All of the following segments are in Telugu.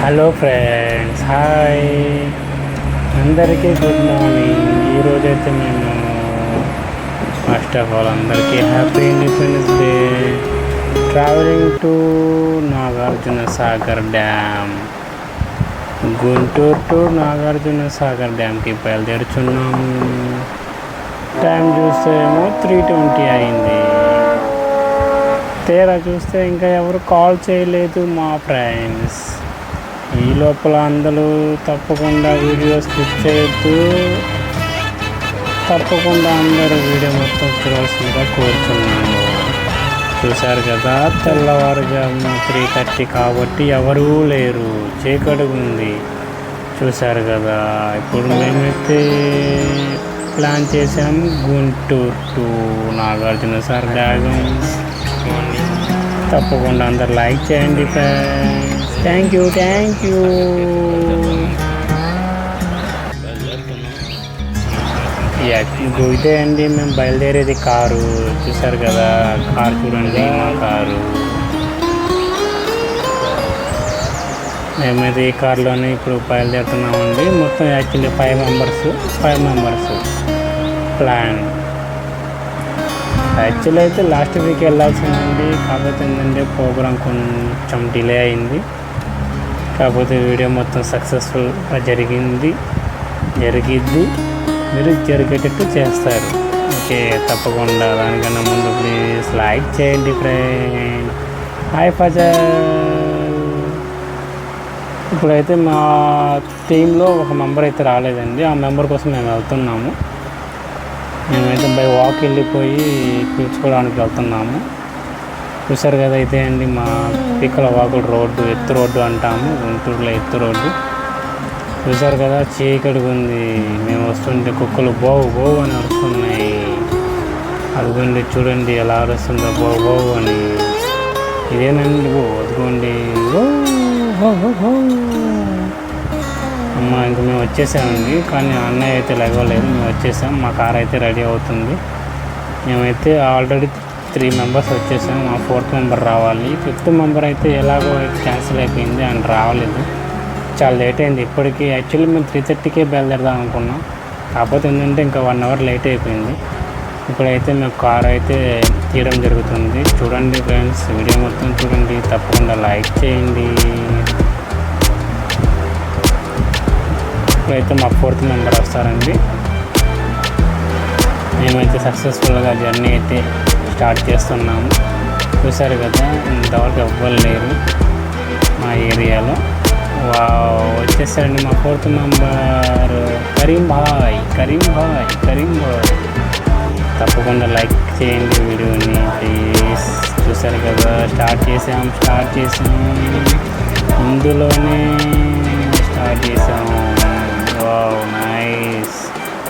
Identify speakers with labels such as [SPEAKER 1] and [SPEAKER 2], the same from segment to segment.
[SPEAKER 1] హలో ఫ్రెండ్స్ హాయ్ అందరికీ గుడ్ మార్నింగ్ ఈరోజు అయితే మేము ఫస్ట్ ఆఫ్ ఆల్ అందరికీ happy independence day travelling to Nagarjuna Sagar dam Guntur to Nagarjuna Sagar డ్యామ్కి బయలుదేరుచున్నాము. టైం చూస్తే ఏమో త్రీ ట్వంటీ అయింది. తేరా చూస్తే ఇంకా ఎవరు కాల్ చేయలేదు మా ఫ్రెండ్స్ ఈ లోపల అందరూ తప్పకుండా వీడియో స్కిప్ చేయొద్దు. తప్పకుండా అందరూ వీడియో మొత్తం చూడాల్సిందిగా కోరుతున్నాను చూశారు కదా తెల్లవారుజామున త్రీ థర్టీ కాబట్టి ఎవరూ లేరు. చీకటి ఉంది. చూశారు కదా ఇప్పుడు మేమైతే ప్లాన్ చేసాము గుంటూరు టు నాగార్జున సార్ డ్యాగం. తప్పకుండా అందరు లైక్ చేయండి friends. Thank you thank you ఇదే అండి మేము బయలుదేరేది కారు. చూసారు కదా కారు చూడండి మా కారు. మేమైతే ఈ కార్లోనే ఇప్పుడు బయలుదేరుతున్నామండి. మొత్తం actually five members five members plan. Actually అయితే లాస్ట్ వీక్ వెళ్ళాల్సిందండి. కాకపోతే ఏంటంటే ప్రోగ్రామ్ కొంచెం డిలే అయింది. కాకపోతే వీడియో మొత్తం సక్సెస్ఫుల్గా జరిగింది జరిగిద్ది. మీరు జరిగేటట్టు చేస్తారు. ఓకే తప్పకుండా దానికన్నా ముందు ప్లీజ్ లైక్ చేయండి ఫ్రెండ్ హాయ్ ఫజల్ ఇప్పుడైతే మా టీంలో ఒక మెంబర్ అయితే రాలేదండి. ఆ మెంబర్ కోసం మేము వెళ్తున్నాము. మేమైతే బై వాక్ వెళ్ళిపోయి పిలుచుకోవడానికి వెళ్తున్నాము. చూసారు కదా అయితే అండి మా పిక్కల వాకుడు రోడ్డు ఎత్తు రోడ్డు అంటాము గుంటూరులో ఎత్తు రోడ్డు. చూసారు కదా చీకటిగా ఉంది. మేము వస్తుంటే కుక్కలు బోవు బోవు అని అరుస్తున్నాయి. అదిగోండి చూడండి ఎలా అరుస్తుందో బోవు బోవు అని. ఇదేనండి ఓ అదిగోండి. అమ్మ ఇంక మేము వచ్చేసామండి కానీ అన్నయ్య అయితే లేవలేదు. మేము వచ్చేసాం మా కార్ అయితే రెడీ అవుతుంది. మేమైతే ఆల్రెడీ త్రీ మెంబర్స్ వచ్చేసాం మా ఫోర్త్ మెంబర్ రావాలి. ఫిఫ్త్ మెంబర్ అయితే ఎలాగో క్యాన్సిల్ అయిపోయింది అండ్ రావలేదు. చాలా లేట్ అయింది. ఇప్పటికీ యాక్చువల్లీ మేము త్రీ థర్టీకే బయలుదేరదాం అనుకున్నాం. కాకపోతే ఏంటంటే ఇంకా వన్ అవర్ లేట్ అయిపోయింది. ఇప్పుడైతే మేము కార్ అయితే తీయడం జరుగుతుంది. చూడండి ఫ్రెండ్స్ వీడియో మొత్తం చూడండి. తప్పకుండా లైక్ చేయండి. ఇప్పుడైతే మా ఫోర్త్ మెంబర్ వస్తారండి. మేమైతే సక్సెస్ఫుల్గా జర్నీ అయితే స్టార్ట్ చేస్తున్నాము. చూశారు కదా ఇంతవరకు ఎవ్వరు లేరు మా ఏరియాలో. వచ్చేసారండి మా ఫోర్త్ మెంబర్ కరీం భాయ్ కరీం భాయ్ కరీం భాయ్. తప్పకుండా లైక్ చేయండి వీడియోని ప్లీజ్ చూసారు కదా స్టార్ట్ చేసాం స్టార్ట్ చేసాం. ఇందులోనే స్టార్ట్ చేసాం. వావ్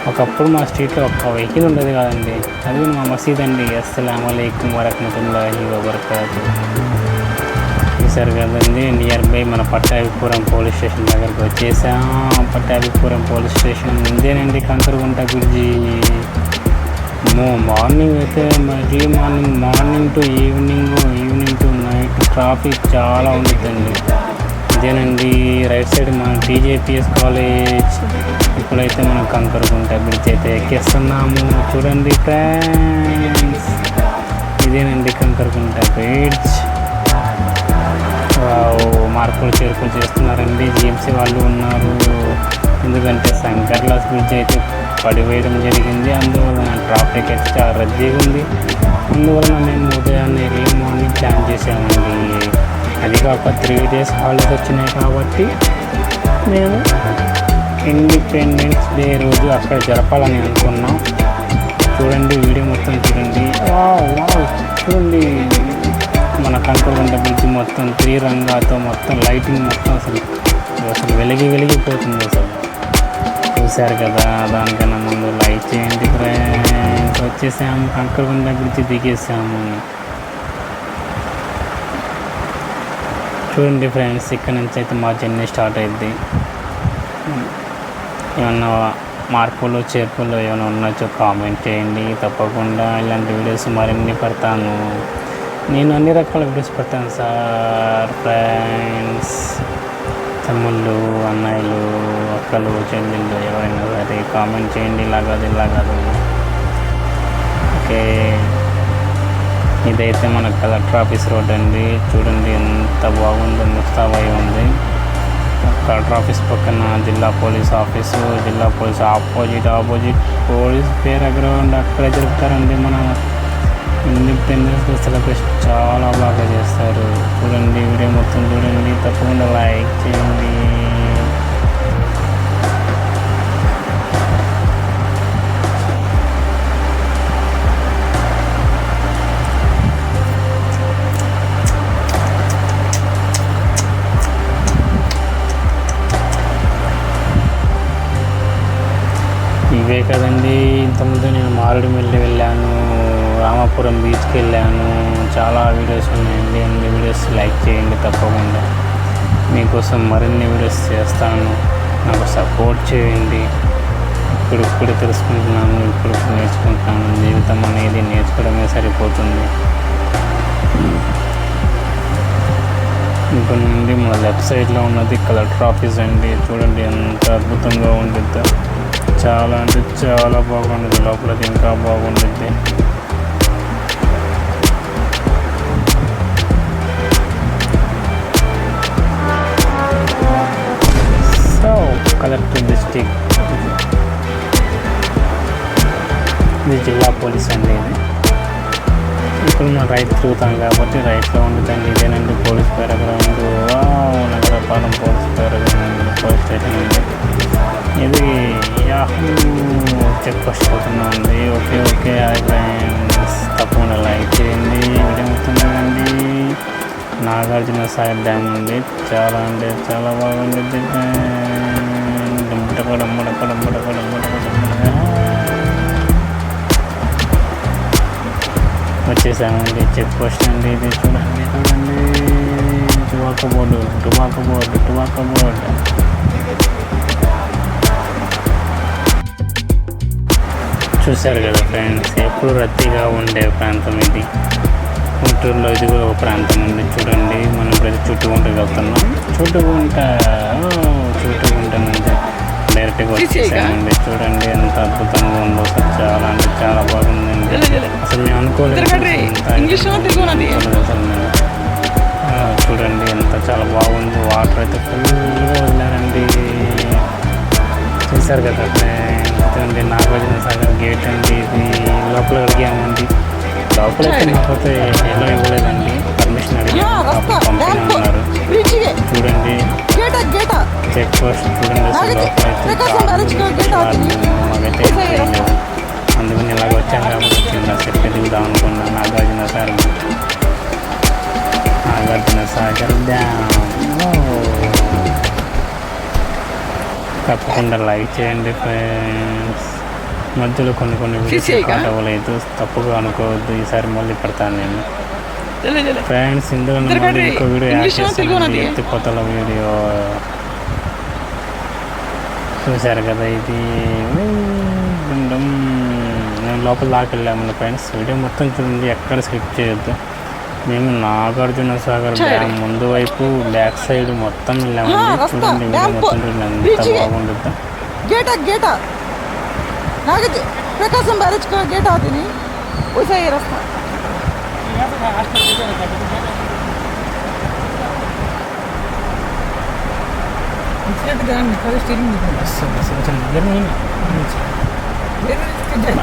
[SPEAKER 1] ఒకప్పుడు మా స్ట్రీట్లో ఒక్క వెహికల్ ఉండేది కాదండి. అది మా మసీద్ అండి. అస్సలం అయికం వరహమతుల్లాహి వబర్కాతు. చూసారు కదండి నియర్ బై మన పట్టాభిపురం పోలీస్ స్టేషన్ దగ్గరకు వచ్చేసాం. పట్టాభిపురం పోలీస్ స్టేషన్ ఇదేనండి కంకరగుంట గురిజీ మార్నింగ్ అయితే మరీ morning morning to evening evening to night traffic చాలా ఉంటుందండి ఇదేనండి రైట్ సైడ్ మన టీజేపీఎస్ కాలేజ్. ఇప్పుడైతే మనం కంకరగుంట బ్రిడ్జ్ అయితే ఎక్కేస్తున్నాము చూడండి ఫ్రెండ్స్ ఇదేనండి కంకరగుంట బ్రిడ్జ్. మార్పులు చేర్పులు చేస్తున్నారండి. జిఎంసీ వాళ్ళు ఉన్నారు. ఎందుకంటే శంకర్లాస్ బ్రిడ్జ్ అయితే పడివేయడం జరిగింది. అందువలన ట్రాఫిక్ అయితే చాలా రద్దీగా ఉంది. అందువలన మేము ఉదయాన్నే ఎర్లీ మార్నింగ్ ప్లాన్ చేసామండి అది కాక త్రీ డేస్ హాలిడేస్ వచ్చినాయి కాబట్టి మేము ఇండిపెండెన్స్ డే రోజు అక్కడ జరపాలని అనుకున్నాం. చూడండి వీడియో మొత్తం చూడండి. చూడండి. మన కంట్రోల్ బ్రిడ్జ్ మొత్తం త్రిరంగాతో మొత్తం లైటింగ్ మొత్తం అసలు అసలు వెలిగి వెలిగిపోతుంది అసలు. చూశారు కదా దానికన్నా ముందు లైట్ చేయండి ఫ్రెండ్స్. వచ్చేసాము కంకరగుండ బ్రిడ్జ్ దిగేసాము. చూడండి ఫ్రెండ్స్ ఇక్కడ నుంచి అయితే మా జర్నీ స్టార్ట్ అయింది ఏమన్నా మార్పులు చేర్పులు ఏమైనా ఉన్నచో కామెంట్ చేయండి. తప్పకుండా ఇలాంటి వీడియోస్ మరిన్ని పెడతాను. నేను అన్ని రకాల వీడియోస్ పెడతాను సార్. ఫ్రెండ్స్ తమ్ముళ్ళు అన్నయ్యలు అక్కలు చెల్లెళ్ళు ఎవరైనా సరే కామెంట్ చేయండి. ఇలా కాదు ఇలా కాదు ఓకే. ఇదైతే మన కలెక్టర్ ఆఫీస్ రోడ్ అండి. చూడండి ఎంత బాగుందో ముస్తాబాయి ఉంది. కలెక్టర్ ఆఫీస్ పక్కన జిల్లా పోలీస్ ఆఫీసు జిల్లా police opposite opposite police parade ground అక్కడే జరుపుతారండి మన. ఇండిపెండెన్స్ సెలబ్రేషన్ చాలా బాగా చేస్తారు. చూడండి వీడియో మొత్తం చూడండి. తప్పకుండా లైక్ చేయండి. ఇవే కదండి. ఇంతకుముందు నేను మారేడుమిల్లి వెళ్ళాను రామాపురం బీచ్కి వెళ్ళాను. చాలా వీడియోస్ ఉన్నాయండి. అన్ని వీడియోస్ లైక్ చేయండి తప్పకుండా. మీకోసం మరిన్ని వీడియోస్ చేస్తాను. నాకు సపోర్ట్ చేయండి. ఇప్పుడు ఇప్పుడు తెలుసుకుంటున్నాను ఇప్పుడు ఇప్పుడు నేర్చుకుంటున్నాను. జీవితం అనేది నేర్చుకోవడమే సరిపోతుంది. ఇక్కడ నుండి మన లెఫ్ట్ సైడ్లో ఉన్నది కలెక్టర్ ఆఫీస్ అండి. చూడండి ఎంత అద్భుతంగా ఉంటుందో చాలా అంటే చాలా బాగుంటుంది. లోపలికి ఇంకా బాగుంటుంది. సో కలెక్టర్ డిస్టిక్ ఇది జిల్లా పోలీస్ అండి ఇది. ఇప్పుడు మనం రైట్ తిరుగుతాం కాబట్టి రైట్లో ఉంటుందండి ఇదేనండి police parade ground. Nagarapalem police parade ground. Police station ఉంది ఇది యాహూ చెక్ పోస్ట్ అవుతున్నా ఉంది ఓకే ఓకే అభిప్రాయం తప్పకుండా లైక్ చేయండి. వీడియో మొత్తం నాగార్జున సాగర్ డ్యామ్ ఉంది. చాలా అంటే చాలా బాగుంది వచ్చేసామండి. చెక్ పోస్ట్ అండి. ఇది చూడండి చూడండి. టువాక బోర్డు టువాక బోర్డు టువాక బోర్డు. చూశారు కదా ఫ్రెండ్స్ ఎప్పుడు రద్దీగా ఉండే ప్రాంతం ఇది. గుంటూరులో ఇది కూడా ఒక ప్రాంతం ఉంది చూడండి. మనం ప్రతి చుట్టుకుంటూ వెళ్తున్నాం. చుట్టుకుంట నుంచి డైరెక్ట్గా వచ్చేసామండి. చూడండి ఎంత అద్భుతంగా ఉందో చాలా అంటే చాలా బాగుందండి. అసలు మేము అనుకోలేదు చూడండి. ఎంత చాలా బాగుంది. వాటర్ అయితే ఫుల్గా వదిలారండి చూశారు కదా ఫ్రెండ్స్. ఇదండి నాగార్జున సాగర్ గేట్ అండి ఇది లోపల అడిగామండి లోపల కాకపోతే ఎలా ఇవ్వలేదండి పర్మిషన్
[SPEAKER 2] అడిగారు
[SPEAKER 1] చూడండి చెక్ పోస్ట్ చూడండి మాకైతే అందుకని ఇలాగ వచ్చాను కాబట్టి కింద సెట్ దిగుదాం అనుకున్నా నాగార్జున సార్ నాగార్జున సాగర్ డ్యామ్ తప్పకుండా లైక్ చేయండి ఫ్రెండ్స్ మధ్యలో కొన్ని కొన్ని అవ్వలేదు తప్పుగా అనుకోవద్దు ఈసారి మళ్ళీ పెడతాను నేను. ఫ్రెండ్స్ ఇందులో మళ్ళీ. ఇంకో వీడియో యాడ్. ఎత్తిపోతల వీడియో. చూశారు కదా ఇది. మేము లోపల దాకా వెళ్ళాము ఫ్రెండ్స్. వీడియో మొత్తం చూడండి ఎక్కడ స్కిప్ చేయొద్దు. మేము నాగార్జున సాగర్. డ్యామ్ ముందు వైపు బ్యాక్ సైడ్ మొత్తం
[SPEAKER 2] రస్తా,
[SPEAKER 1] చూడండి మొత్తం చూడండి ఎంత. బాగుంటుందో.
[SPEAKER 2] నాకు ప్రకాశం బ్యారేజ్ గేట్ అవుతుంది ఉసాయి రస్తా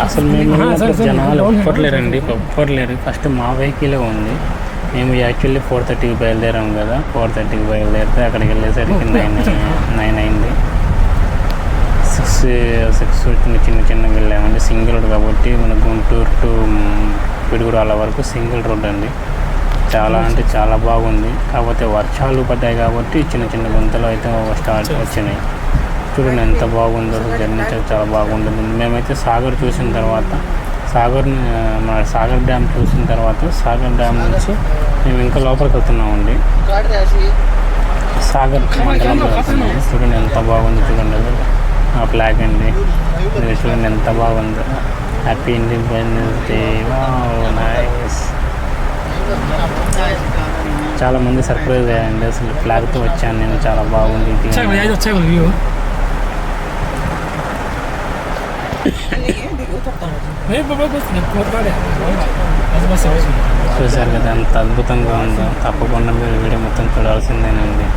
[SPEAKER 1] అసలు మేము జనాలు ఒప్పట్లేరండి ఒప్పట్లేరు ఫస్ట్ మా వెహికలే ఉంది మేము యాక్చువల్లీ ఫోర్ థర్టీకి బయలుదేరాము కదా ఫోర్ థర్టీకి బయలుదేరితే అక్కడికి వెళ్ళేసరికి నైన్ నైన్ అయింది సిక్స్ సిక్స్ చిన్న చిన్న చిన్నగా వెళ్ళామండి. సింగిల్ రోడ్ కాబట్టి మన గుంటూరు టు పిడుగురాల వరకు సింగిల్ రోడ్ అండి. చాలా అంటే చాలా బాగుంది. కాకపోతే వర్షాలు పడ్డాయి కాబట్టి చిన్న చిన్న గుంతలు అయితే స్టార్ట్ వచ్చినాయి. చూడండి ఎంత బాగుందో జర్నీ చాలా బాగుంటుంది. మేమైతే సాగర్ చూసిన తర్వాత సాగర్ మన సాగర్ డ్యామ్ చూసిన తర్వాత సాగర్ డ్యామ్ నుంచి మేము ఇంకా లోపలికి వెళ్తున్నామండి. సాగర్ మండలంలో వెళ్తున్నాము చూడండి ఎంత బాగుంది చూడండి. అది ఆ ఫ్లాగ్ అండి చూడండి ఎంత బాగుందో. హ్యాపీ ఇండిపెండెన్స్ డే నైస్ చాలా మంది సర్ప్రైజ్ అయ్యాయండి అసలు ఫ్లాగ్తో వచ్చాను నేను. చాలా బాగుంది చూసారు కదా అంత అద్భుతంగా ఉందో. తప్పకుండా మీరు వీడియో మొత్తం చూడాల్సిందేనండి.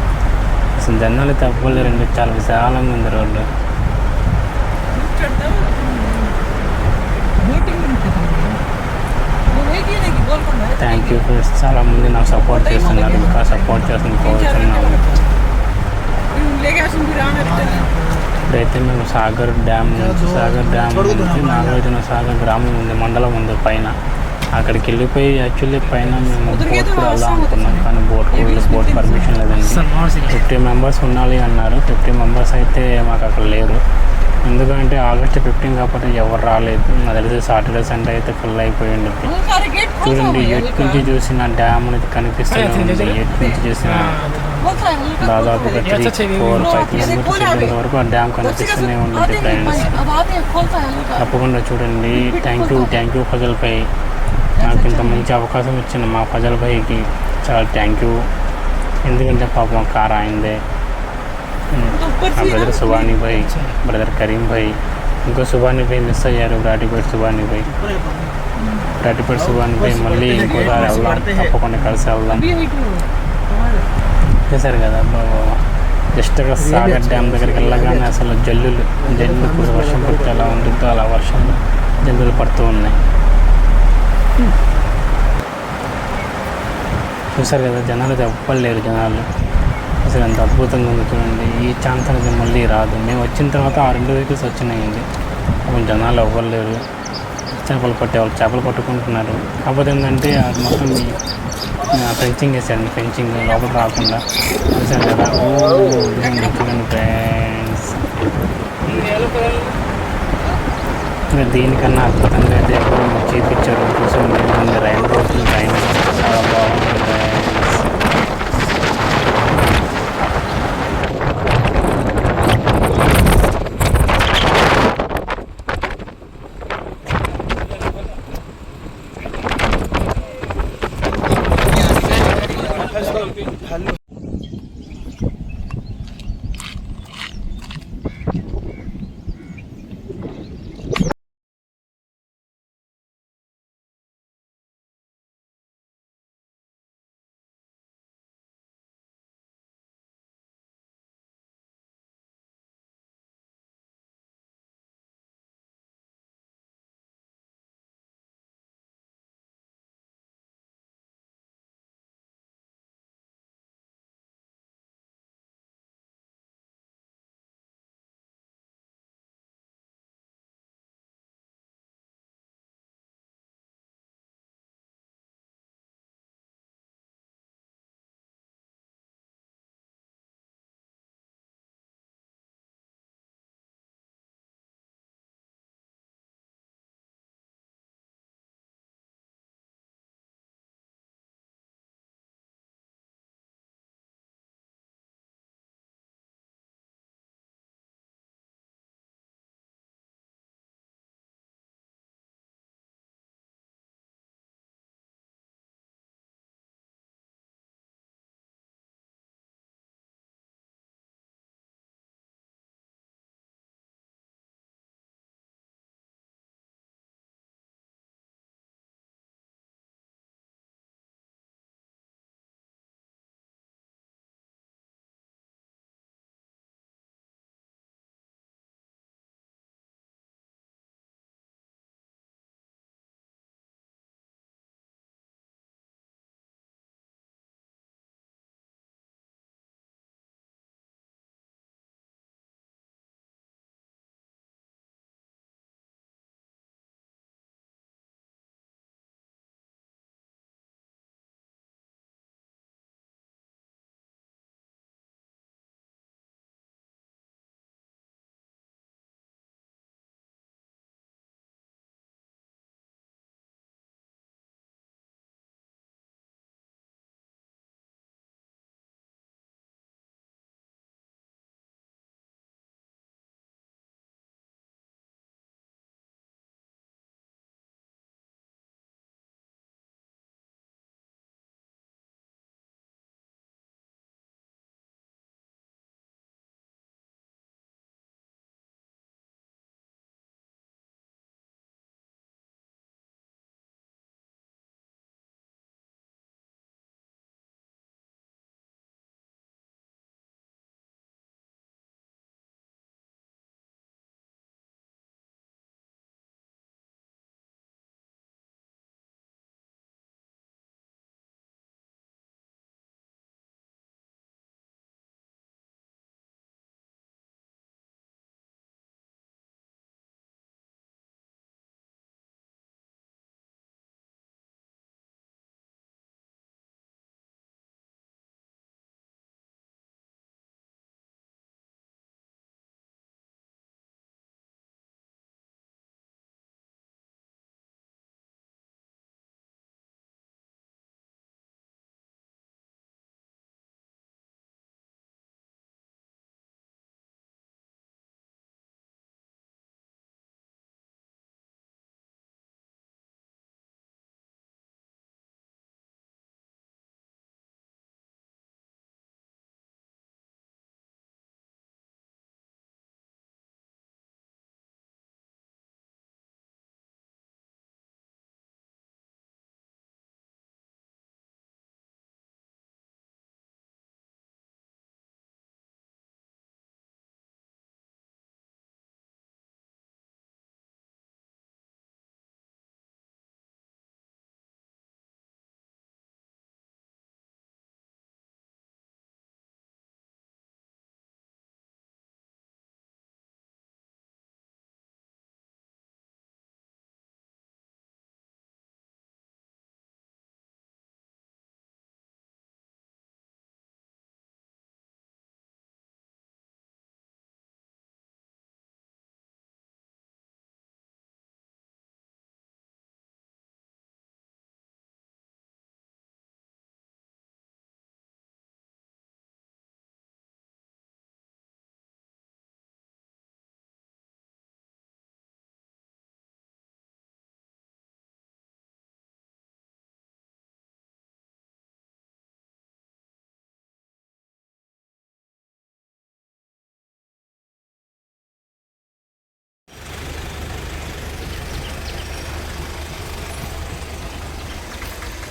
[SPEAKER 1] అసలు జనాలు తప్పలేరండి చాలా విశాలంగా ఉంది రోడ్డు. థ్యాంక్ యూ ఫ్రెండ్స్ చాలా మంది నాకు సపోర్ట్ చేస్తున్నారు. ఇంకా సపోర్ట్ చేస్తున్న కోరుతున్నాము ఇప్పుడైతే మేము సాగర్ డ్యామ్ నుంచి సాగర్ డ్యామ్ నుంచి నాగార్జున సాగర్ గ్రామం ఉంది మండలం ఉంది పైన. అక్కడికి వెళ్ళిపోయి యాక్చువల్లీ పైన మేము బోట్ కూడా వెళ్దాం అనుకున్నాం. కానీ బోట్ కూడా బోట్ పర్మిషన్ లేదండి. ఫిఫ్టీ మెంబర్స్ ఉండాలి అన్నారు. ఫిఫ్టీ మెంబర్స్ అయితే మాకు అక్కడ లేరు. ఎందుకంటే ఆగస్ట్ ఫిఫ్టీన్ కాబట్టి ఎవరు రాలేదు. నాకు తెలిసి సాటర్డే సండే అయితే ఫుల్ అయిపోయి ఉండేది చూడండి ఎటు నుంచి చూసిన డ్యామ్ అనేది కనిపిస్తూనే ఉంది. ఎటు నుంచి చూసిన దాదాపుగా త్రీ ఫోర్ ఫైవ్ కిలోమీటర్స్ వరకు ఆ డ్యామ్ కనిపిస్తూనే ఉంటుంది ఫ్రెండ్స్ తప్పకుండా చూడండి. Thank you thank you Fazal bhai నాకు ఇంత మంచి అవకాశం ఇచ్చిన మా ఫజల్ భాయ్కి చాలా థ్యాంక్ యూ ఎందుకంటే పాపం కార్ అయిందే బ్రదర్ సుబానీ భాయ్ బ్రదర్ కరీం భాయ్ ఇంకో భాయ్ మిస్ అయ్యారు భాయ్ బ్రాటిపేట్ సుబానీ భాయ్ మళ్ళీ ఇంకోసారి వెళ్దాం తప్పకుండా కలిసి వెళ్దాం. చేశారు కదా జస్ట్ ఒక సాగర్ డ్యామ్ దగ్గరికి వెళ్ళగానే అసలు జల్లులు జల్లులు ఇప్పుడు వర్షం పడితే ఎలా ఉంటుందో అలా వర్షం జల్లులు పడుతూ ఉన్నాయి. చూసారు కదా జనాలు ఎవ్వలేరు జనాలు. అసలు ఎంత అద్భుతంగా ఉంది చూడండి. ఈ ఛాన్స్ అనేది మళ్ళీ రాదు. మేము వచ్చిన తర్వాత ఆ రెండు వెహికల్స్ వచ్చినాయండి. కొంచెం జనాలు అవ్వలేరు. చేపలు పట్టేవాళ్ళు చేపలు పట్టుకుంటున్నారు. కాకపోతే ఏంటంటే అది మొత్తం ఈ ఫెన్సింగ్ వేసారండి. ఫెన్సింగ్ లోపల రాకుండా. చూసాను కదా? ఓ చూడండి ఫ్రెండ్స్. దీనికన్నా అద్భుతంగా అయితే ఎప్పుడు చూపించారు? చూసి. రైన్ రోడ్ రైన్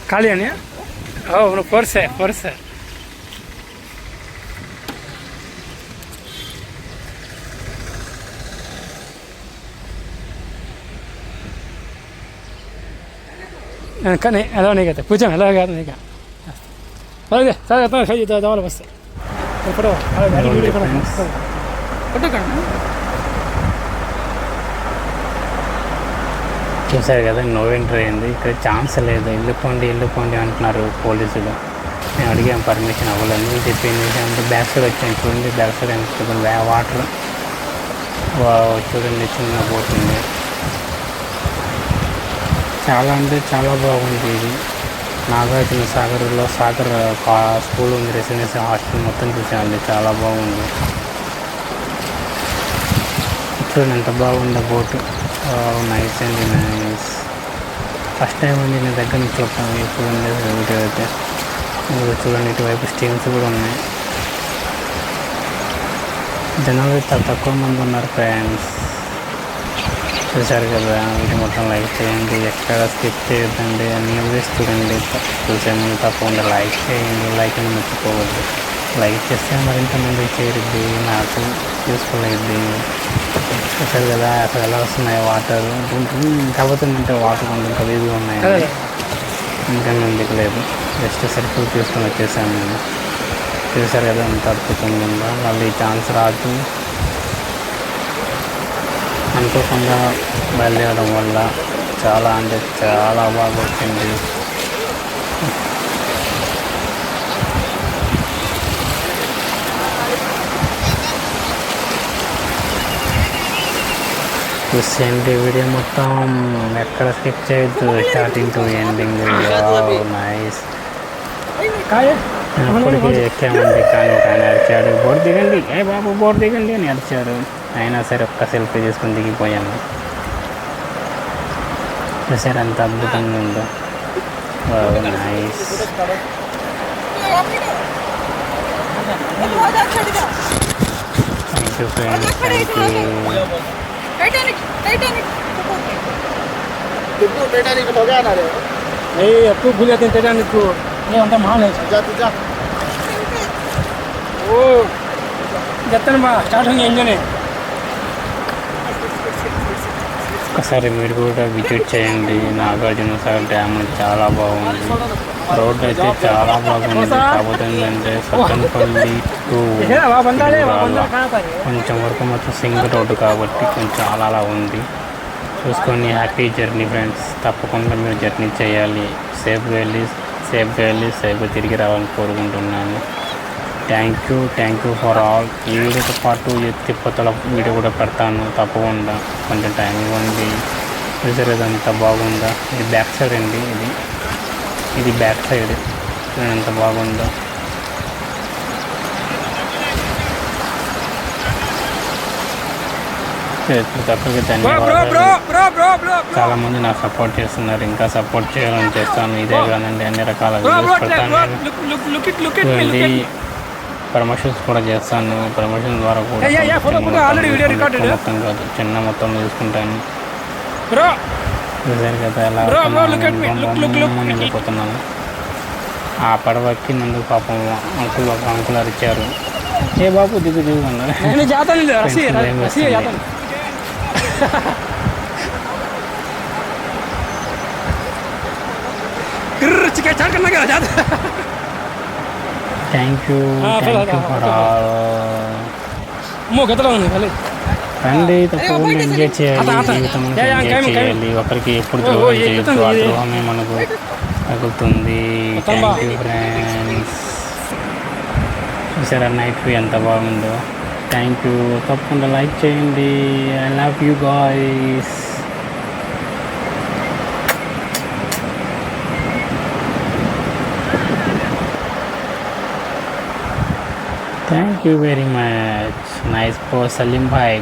[SPEAKER 3] ఖాళీ అని ఓ ఫోర్సే ఫోర్సే కానీ ఎలా ఉన్నాయి కదా కూర్చోం ఎలా కాదు నీకు అలాగే సరే అతను ఖైదు దవాలు వస్తాయి ఇప్పుడు
[SPEAKER 1] చూడండి friends.
[SPEAKER 2] కొట్టకండి
[SPEAKER 1] చూసారు కదా నో ఎంట్రీ అయింది. ఇక్కడ ఛాన్స్ లేదు. వెళ్ళిపోండి వెళ్ళిపోండి అంటున్నారు పోలీసులు. మేము అడిగాం పర్మిషన్ అవ్వలేదు. అని చెప్పింది. అంటే బ్యాక్ సైడ్ వచ్చాను చూడండి బ్యాక్ సైడ్ ఎంత వాటర్. చూడండి చిన్న బోట్ ఉంది. చాలా అంటే చాలా బాగుంది ఇది. నాగార్జున సాగర్లో సాగర్ కా- స్కూల్ ఉంది రెసిడెన్సీ హాస్టల్ మొత్తం చూసామండి చాలా బాగుంది. చూడండి ఎంత బాగుందో బోటు. నైస్ అండి నైస్ ఫస్ట్ టైం అండి నేను దగ్గర నుంచి చూస్తాను చూడండి వీడియో అయితే. మీరు చూడండి ఇటువైపు స్టీమ్స్ కూడా ఉన్నాయి. జనాలు తక్కువ మంది ఉన్నారు ఫ్రెండ్స్ చూశారు కదా ఇది మొత్తం లైక్ చేయండి ఎక్కడ స్కిప్ చేయొద్దండి అన్ని వీడియోస్ చూడండి. చూసే ముందు తప్పకుండా లైక్ చేయండి లైక్ అని మర్చిపోవద్దు. లైక్ చేస్తే మరింత మంది చేరుద్ది నాకు యూస్ఫుల్ అయ్యింది చూశారు కదా అసలు ఎలా వస్తున్నాయి వాటర్ కాకపోతే అంటే వాటర్ కొంచెం ఖరీదుగా ఉన్నాయి. ఇంకా ముందుకు లేదు జస్ట్ సర్కిల్ తీసుకొని వచ్చేసాను నేను. చూశారు కదా ఎంత అద్భుతంగా ఉందో. మళ్ళీ ఛాన్స్ రాదు. అనుకోకుండా బయలుదేరడం వల్ల చాలా అంటే చాలా బాగా వచ్చింది. చూసేయండి. వీడియో మొత్తం ఎక్కడ స్కిప్ చేయొద్దు. Starting to ending nice.
[SPEAKER 3] కాయ.
[SPEAKER 1] అప్పటికి ఎక్కామండి కానీ ఆయన అరిచాడు. బోర్డు దిగండి. ఏ బాబు బోర్డు దిగండి అని అరిచాడు. అయినా సరే ఒక్క సెల్ఫీ చేసుకుని దిగిపోయాము చూసారు అంత అద్భుతంగా ఉందో. Nice. Thank you friends
[SPEAKER 2] thank you
[SPEAKER 4] Tipu Titanic हो गया ना रे
[SPEAKER 3] ఏ ఎక్కువ భూలి అయితే తినడానికి అంతా మాలే
[SPEAKER 4] जा तू जा
[SPEAKER 3] ఓ చెప్తాను బా స్టార్ట్ అయింది ఇంజనే
[SPEAKER 1] ఒకసారి మీరు కూడా విజిట్ చేయండి నాగార్జున సాగర్ డ్యామ్ చాలా బాగుంది రోడ్ అయితే చాలా బాగుంది కాకపోతే ఏంటంటే సత్తెనపల్లి టు
[SPEAKER 3] వా బందాలే వా
[SPEAKER 1] తిరుమల
[SPEAKER 3] బందాలు కాకపోతే
[SPEAKER 1] కొంచెం వరకు మొత్తం సింగిల్ రోడ్డు కాబట్టి కొంచెం అలా అలా ఉంది. చూసుకొని హ్యాపీ జర్నీ ఫ్రెండ్స్ తప్పకుండా మీరు జర్నీ చేయాలి. సేఫ్గా వెళ్ళి సేఫ్గా వెళ్ళి సేఫ్గా తిరిగి రావాలని కోరుకుంటున్నాను. Thank you thank you for all ఈ వీడియోతో పాటు ఎత్తిపోతల వీడియో కూడా పెడతాను. తప్పకుండా కొంచెం టైం ఇవ్వండి. చూసారు ఎంత బాగుందా? ఇది బ్యాక్ సైడ్ అండి ఇది. ఇది బ్యాక్ సైడ్ ఎంత బాగుందో.
[SPEAKER 3] బ్రో బ్రో
[SPEAKER 1] ధన్యవాదాలు
[SPEAKER 3] బ్రో బ్రో బ్రో.
[SPEAKER 1] చాలా మంది నాకు సపోర్ట్ చేస్తున్నారు. ఇంకా సపోర్ట్ చేయాలని చేస్తాను. ఇదే కాదండి అన్ని రకాల వీడియోస్ పెడతాను. వెళ్ళి ప్రమోషన్స్ కూడా చేస్తాను. ప్రమోషన్ ద్వారా కూడా మొత్తం కాదు. చిన్న మొత్తం తీసుకుంటాను.
[SPEAKER 3] బ్రో.
[SPEAKER 1] చూసారు కదా ఎలా వెళ్ళిపోతున్నాను. ఆ పడవకి నందుకు పాపం అంకుల్ ఒక అంకుల్ అరిచారు ఏ బాబు దిగు దిగు అన్నారు. Thank you
[SPEAKER 3] thank
[SPEAKER 1] you
[SPEAKER 3] for.
[SPEAKER 1] All
[SPEAKER 3] అమ్మో గతలో ఉంది భలే
[SPEAKER 1] రండి తప్పకుండా ఎంజాయ్ చేయాలి. జీవితం ఎంజాయ్. చేయాలి ఒకరికి ఎప్పుడు ద్రోహం
[SPEAKER 3] చెప్తాను,
[SPEAKER 1] ఆ. ద్రోహమే మనకు
[SPEAKER 3] బా.
[SPEAKER 1] థ్యాంక్ యూ ఫ్రెండ్స్ చూసారా నైట్ వ్యూ ఎంత బాగుందో థ్యాంక్ యూ తప్పకుండా లైక్ చేయండి I love you guys thank you very much nice for Salim bhai